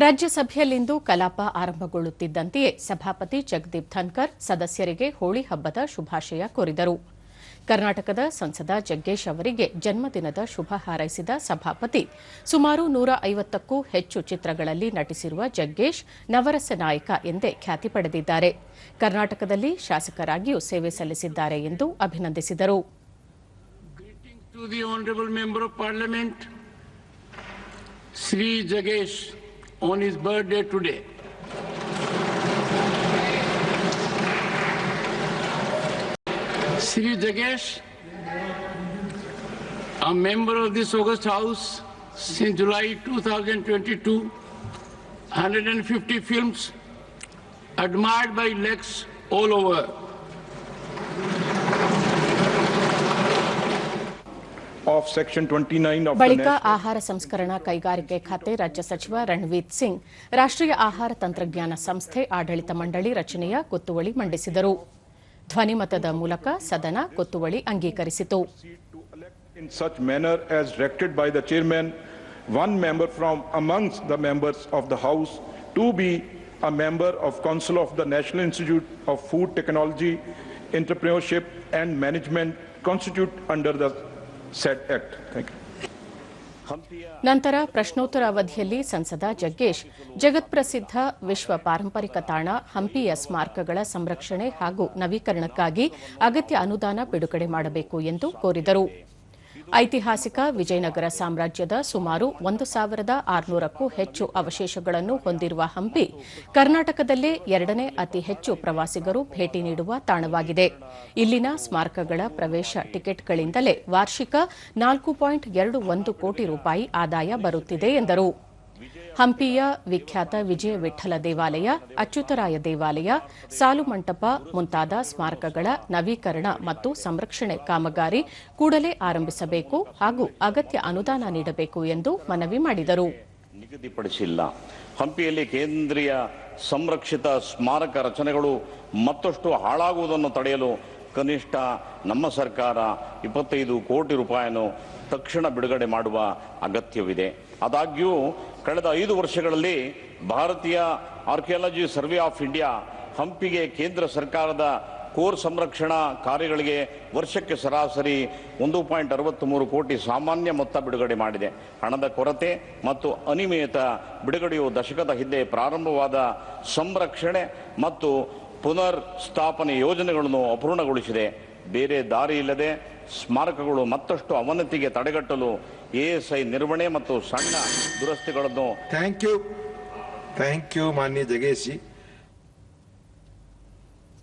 ರಾಜ್ಯಸಭೆಯಲ್ಲಿಂದು ಕಲಾಪ ಆರಂಭಗೊಳ್ಳುತ್ತಿದ್ದಂತೆಯೇ ಸಭಾಪತಿ ಜಗದೀಪ್ ಧನ್ಕರ್ ಸದಸ್ಯರಿಗೆ ಹೋಳಿ ಹಬ್ಬದ ಶುಭಾಶಯ ಕೋರಿದರು. ಕರ್ನಾಟಕದ ಸಂಸದ ಜಗ್ಗೇಶ್ ಅವರಿಗೆ ಜನ್ಮದಿನದ ಶುಭ ಹಾರೈಸಿದ ಸಭಾಪತಿ, ಸುಮಾರು ನೂರ ಐವತ್ತಕ್ಕೂ ಹೆಚ್ಚು ಚಿತ್ರಗಳಲ್ಲಿ ನಟಿಸಿರುವ ಜಗ್ಗೇಶ್ ನವರಸ ನಾಯಕ ಎಂದೇ ಖ್ಯಾತಿ ಪಡೆದಿದ್ದಾರೆ. ಕರ್ನಾಟಕದಲ್ಲಿ ಶಾಸಕರಾಗಿಯೂ ಸೇವೆ ಸಲ್ಲಿಸಿದ್ದಾರೆ ಎಂದು ಅಭಿನಂದಿಸಿದರು. To on his birthday today. Sri Jagesh, a member of this August House since July 2022, 150 films, admired by Lex all over. Section twenty nine ಬಳಿಕ ಆಹಾರ ಸಂಸ್ಕರಣಾ ಕೈಗಾರಿಕೆ ಖಾತೆ ರಾಜ್ಯ ಸಚಿವ ರಣ್ವೀರ್ ಸಿಂಗ್ ರಾಷ್ಟ್ರೀಯ ಆಹಾರ ತಂತ್ರಜ್ಞಾನ ಸಂಸ್ಥೆ ಆಡಳಿತ ಮಂಡಳಿ ರಚನೆಯ ಕುತ್ತುವಳಿ ಮಂಡಿಸಿದರು. ಧ್ವನಿ ಮತದ ಮೂಲಕ ಸದನ ಕುತ್ತುವಳಿ ಅಂಗೀಕರಿಸಿತು. In such manner as directed by the chairman one member from amongst the members of the house to be a member of council of the national institute of food technology entrepreneurship and management constituted under the said act thank you ನಂತರ ಪ್ರಶ್ನೋತ್ತರ ಅವಧಿಯಲ್ಲಿ ಸಂಸದ ಜಗ್ಗೇಶ್ ಜಗತ್ಪ್ರಸಿದ್ಧ ವಿಶ್ವ ಪಾರಂಪರಿಕ ತಾಣ ಹಂಪಿಯ ಸ್ಮಾರಕಗಳ ಸಂರಕ್ಷಣೆ ಹಾಗೂ ನವೀಕರಣಕ್ಕಾಗಿ ಅಗತ್ಯ ಅನುದಾನ ಬಿಡುಗಡೆ ಮಾಡಬೇಕು ಎಂದು ಕೋರಿದರು. ಐತಿಹಾಸಿಕ ವಿಜಯನಗರ ಸಾಮ್ರಾಜ್ಯದ ಸುಮಾರು ಒಂದು ಸಾವಿರದ ಆರುನೂರಕ್ಕೂ ಹೆಚ್ಚು ಅವಶೇಷಗಳನ್ನು ಹೊಂದಿರುವ ಹಂಪಿ, ಕರ್ನಾಟಕದಲ್ಲೇ ಎರಡನೇ ಅತಿ ಹೆಚ್ಚು ಪ್ರವಾಸಿಗರು ಭೇಟಿ ನೀಡುವ ತಾಣವಾಗಿದೆ. ಇಲ್ಲಿನ ಸ್ಮಾರಕಗಳ ಪ್ರವೇಶ ಟಿಕೆಟ್ಗಳಿಂದಲೇ ವಾರ್ಷಿಕ ನಾಲ್ಕು ಪಾಯಿಂಟ್ ಎರಡು ಒಂದು ಕೋಟಿ ರೂಪಾಯಿ ಆದಾಯ ಬರುತ್ತಿದೆ ಎಂದರು. ಹಂಪಿಯ ವಿಖ್ಯಾತ ವಿಜಯ ವಿಠಲ ದೇವಾಲಯ, ಅಚ್ಯುತರಾಯ ದೇವಾಲಯ, ಸಾಲು ಮಂಟಪ ಮುಂತಾದ ಸ್ಮಾರಕಗಳ ನವೀಕರಣ ಮತ್ತು ಸಂರಕ್ಷಣೆ ಕಾಮಗಾರಿ ಕೂಡಲೇ ಆರಂಭಿಸಬೇಕು ಹಾಗೂ ಅಗತ್ಯ ಅನುದಾನ ನೀಡಬೇಕು ಎಂದು ಮನವಿ ಮಾಡಿದರು. ನಿಗದಿಪಡಿಸಿಲ್ಲ. ಹಂಪಿಯಲ್ಲಿ ಕೇಂದ್ರೀಯ ಸಂರಕ್ಷಿತ ಸ್ಮಾರಕ ರಚನೆಗಳು ಮತ್ತಷ್ಟು ಹಾಳಾಗುವುದನ್ನು ತಡೆಯಲು ಕನಿಷ್ಠ ನಮ್ಮ ಸರ್ಕಾರ ಇಪ್ಪತ್ತೈದು ಕೋಟಿ ರೂಪಾಯಿಯನ್ನು ತಕ್ಷಣ ಬಿಡುಗಡೆ ಮಾಡುವ ಅಗತ್ಯವಿದೆ. ಆದಾಗ್ಯೂ ಕಳೆದ ಐದು ವರ್ಷಗಳಲ್ಲಿ ಭಾರತೀಯ ಆರ್ಕಿಯಾಲಜಿ ಸರ್ವೆ ಆಫ್ ಇಂಡಿಯಾ ಹಂಪಿಗೆ ಕೇಂದ್ರ ಸರ್ಕಾರದ ಕೋರ್ ಸಂರಕ್ಷಣಾ ಕಾರ್ಯಗಳಿಗೆ ವರ್ಷಕ್ಕೆ ಸರಾಸರಿ ಒಂದು ಪಾಯಿಂಟ್ ಅರವತ್ತ್ಮೂರು ಕೋಟಿ ಸಾಮಾನ್ಯ ಮೊತ್ತ ಬಿಡುಗಡೆ ಮಾಡಿದೆ. ಹಣದ ಕೊರತೆ ಮತ್ತು ಅನಿಯಮಿತ ಬಿಡುಗಡೆಯು ದಶಕದ ಹಿಂದೆ ಪ್ರಾರಂಭವಾದ ಸಂರಕ್ಷಣೆ ಮತ್ತು ಪುನರ್ ಸ್ಥಾಪನೆ ಯೋಜನೆಗಳನ್ನು ಅಪೂರ್ಣಗೊಳಿಸಿದೆ. ಬೇರೆ ದಾರಿ ಇಲ್ಲದೆ ಸ್ಮಾರಕಗಳು ಮತ್ತಷ್ಟು ಅವನತಿಗೆ ತಡೆಗಟ್ಟಲು ಎಎಸ್ಐ ನಿರ್ವಹಣೆ ಮತ್ತು ಸಣ್ಣ ದುರಸ್ತಿಗಳನ್ನು ಥ್ಯಾಂಕ್ ಯು ಥ್ಯಾಂಕ್ ಯು ಮಾನ್ಯ ಜಗೇಶ್.